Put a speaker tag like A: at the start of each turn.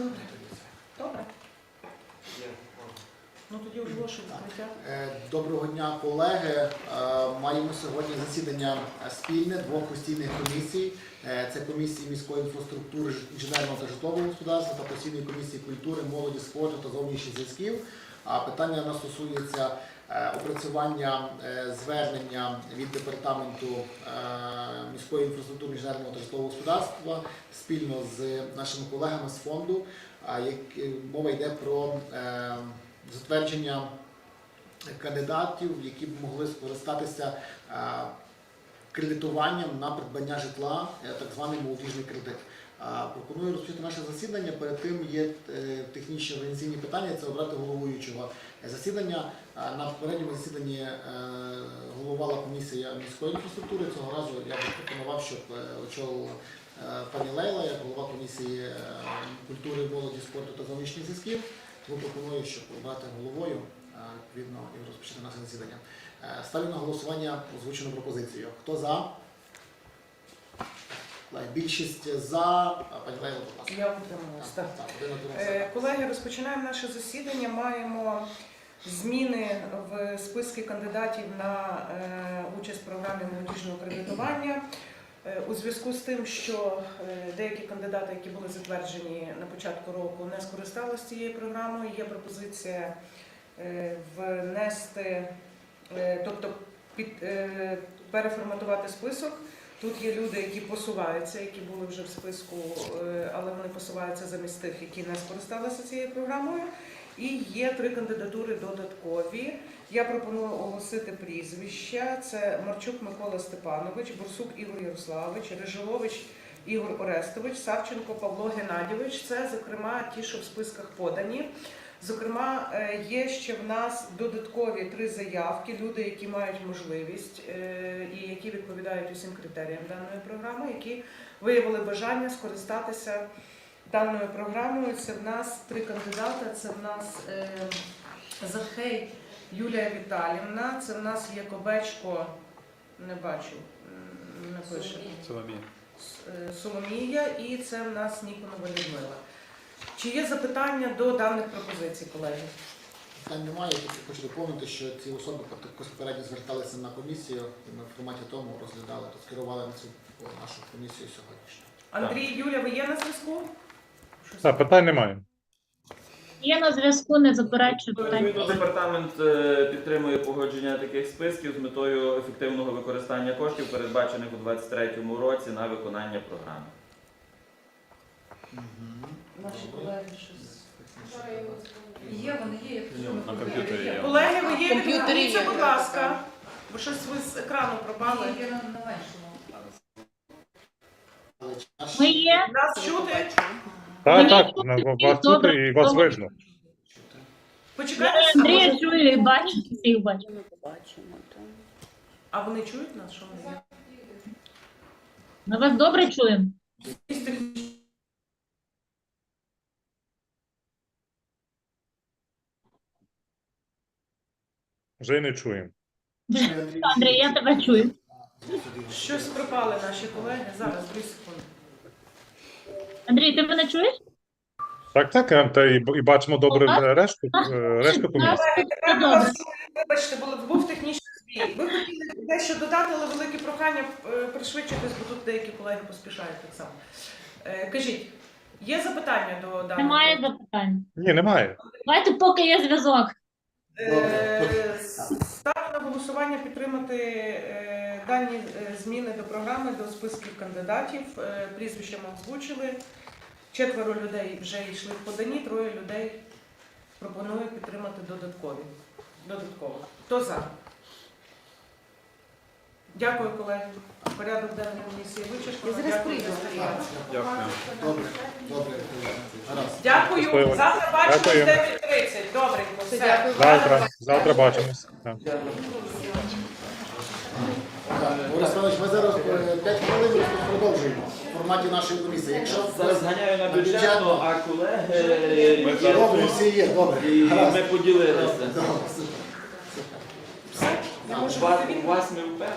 A: Добре. Добре. Ну тоді оголошую відкриття.
B: Е, Доброго дня, колеги. Е, Маємо сьогодні засідання спільне двох постійних комісій. Е, Це комісії міської інфраструктури, інженерного та житлового господарства та постійної комісії культури, молоді, спорту та зовнішніх зв'язків. А питання нас стосується е, опрацювання е, звернення від департаменту е, міської інфраструктури інженерного та житлового господарства спільно з нашими колегами з фонду. Мова йде про затвердження кандидатів, які б могли скористатися кредитуванням на придбання житла, так званий молодіжний кредит. Пропоную розпочати наше засідання. Перед тим є е, технічні організаційні питання. Це обрати головуючого засідання. На попередньому засіданні е, головувала комісія міської інфраструктури. Цього разу я пропонував, щоб е, очолила пані Лейла, як голова комісії культури, молоді, спорту та зовнішніх зв'язків. Тому пропоную, щоб обрати головою відповідно і розпочати наше засідання. Ставлю на голосування озвучену пропозицію. Хто за? Більшість за. Пані Лейла, будь ласка.
A: Я утрималась. Так.
B: Так, один утримався.
A: Е, Колеги, розпочинаємо наше засідання. Маємо зміни в списки кандидатів на е, участь в програмі молодіжного кредитування. Е, У зв'язку з тим, що е, деякі кандидати, які були затверджені на початку року, не скористалися цією програмою, є пропозиція е, внести, е, тобто під, е, переформатувати список. Тут є люди, які посуваються, які були вже в списку, е, але вони посуваються замість тих, які не скористалися цією програмою. І є три кандидатури додаткові. Я пропоную оголосити прізвища. Це Марчук Микола Степанович, Бурсук Ігор Ярославович, Режилович Ігор Орестович, Савченко Павло Геннадійович. Це, зокрема, ті, що в списках подані. Зокрема, е, є ще в нас додаткові три заявки, люди, які мають можливість е, і які відповідають усім критеріям даної програми, які виявили бажання скористатися даною програмою. Це в нас три кандидати. Це в нас е, Захей Юлія Віталівна, це в нас Якобечко, не бачу, не пише.
C: Соломія.
A: Соломія і це в нас Ніконова Людмила. Чи є запитання до даних пропозицій, колеги?
B: Питань немає, тільки хочу доповнити, що ці особи попередньо зверталися на комісію, і ми в форматі тому розглядали, то скерували на цю нашу комісію сьогоднішню.
A: Андрій, Юля, ви є на зв'язку?
C: Так, питань немає.
D: Є на зв'язку, не заперечую
E: Відповідно,
D: питання.
E: департамент е, підтримує погодження таких списків з метою ефективного використання коштів, передбачених у 2023 році на виконання програми.
A: Наші колеги щось.
F: Є, вони є, я
C: На комп'ютері є.
A: Колеги, ви є
F: Комп'ютері
A: будь ласка. Бо щось ви з екрану пропали.
F: Є на, на меншому.
D: Ми є.
A: Нас чути?
C: Так, так, на-
D: чути,
C: вас чути
D: добре,
C: і вас видно.
A: Почекайте,
D: Андрія
A: може-
D: чую і бачу, всіх бачу.
A: а вони чують нас, що вони є?
D: Ми вас добре чуємо.
C: Вже й не чуємо.
D: Андрій, я тебе чую.
A: Щось пропали наші колеги. Зараз, дві секунди.
D: Андрій, ти мене чуєш?
C: Так, так, е, та і, і бачимо добре решту, е, решту комісії.
D: Все добре.
A: Вибачте, були- був технічний збій. Ви хотіли дещо додати, але велике прохання е, пришвидшитись, бо тут деякі колеги поспішають так само. Е, Кажіть, є запитання до даного?
D: Немає запитань.
C: Ні, немає.
D: Давайте, поки є зв'язок.
A: Е, Ставлю на голосування підтримати е, дані е, зміни до програми, до списків кандидатів. Е, Прізвища ми озвучили. Четверо людей вже йшли в поданні, троє людей пропоную підтримати додаткові. Додатково. Хто за? Дякую, колеги. Порядок денний комісії вичерпано.
F: Я зараз
A: Дякую
F: прийду.
C: Дякую.
B: Добре, добре. Гаразд.
A: Дякую. Завтра бачимось
C: Дякую.
A: 9.30. Добренько. Все.
F: Дякую.
C: Завтра, завтра бачимось. Так.
B: Так, ми зараз 5 хвилин продовжуємо в форматі нашої комісії. Якщо
E: Зараз зганяю на
B: бюджетну.
E: а колеги
C: Ми
E: є
B: добре,
E: тут,
B: всі є, добре.
E: і
B: Гаразд.
E: ми поділилися.
B: Добре, супер.
A: Все. Я можу
E: У вас, у вас ми впевнені.